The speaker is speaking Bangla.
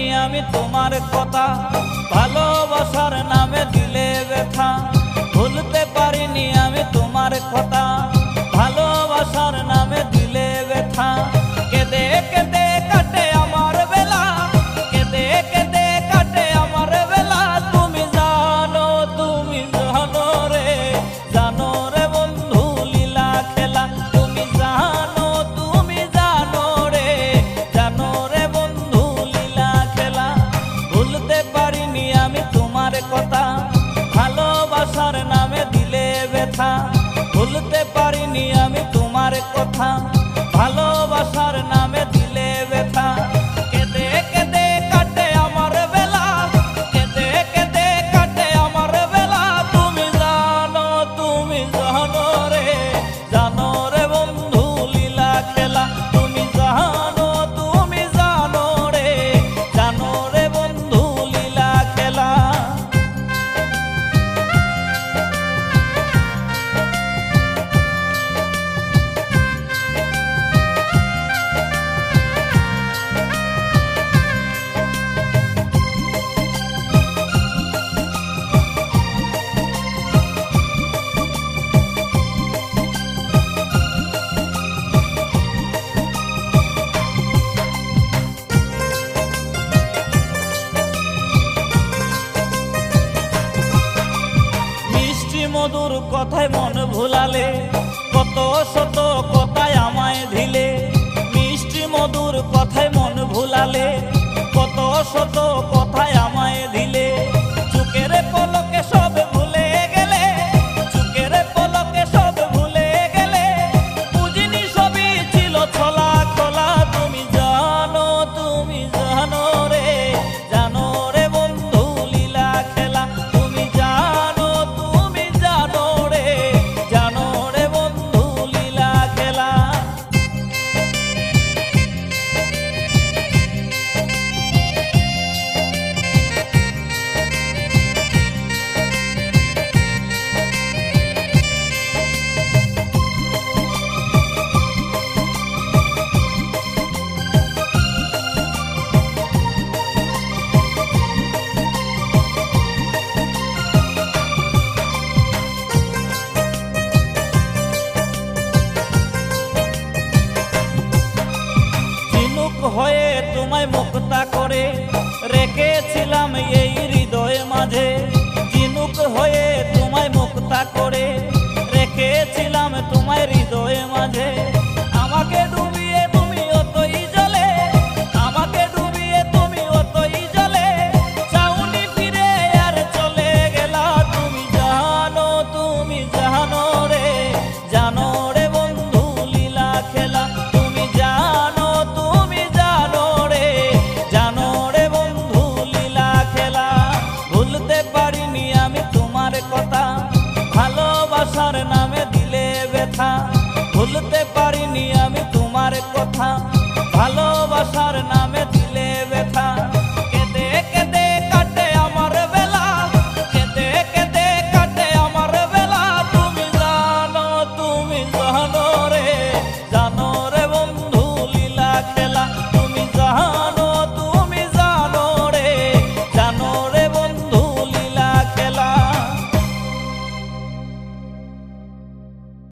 জানি আমি তোমার কথা ভালোবাসার নামে দিলে ব্যথা। ভুলতে পারিনি আমি তোমার কথা। 항상 কথায় মন ভুলালে, কত শত কথায় আমায় ধিলে মিষ্টি মধুর কথায় মন ভুলালে, কত শত গেছিলাম এই হৃদয় মাঝে। জিনুক হয়ে তোমায় মুক্তা করে রেখেছিলাম তোমায় হৃদয় মাঝে।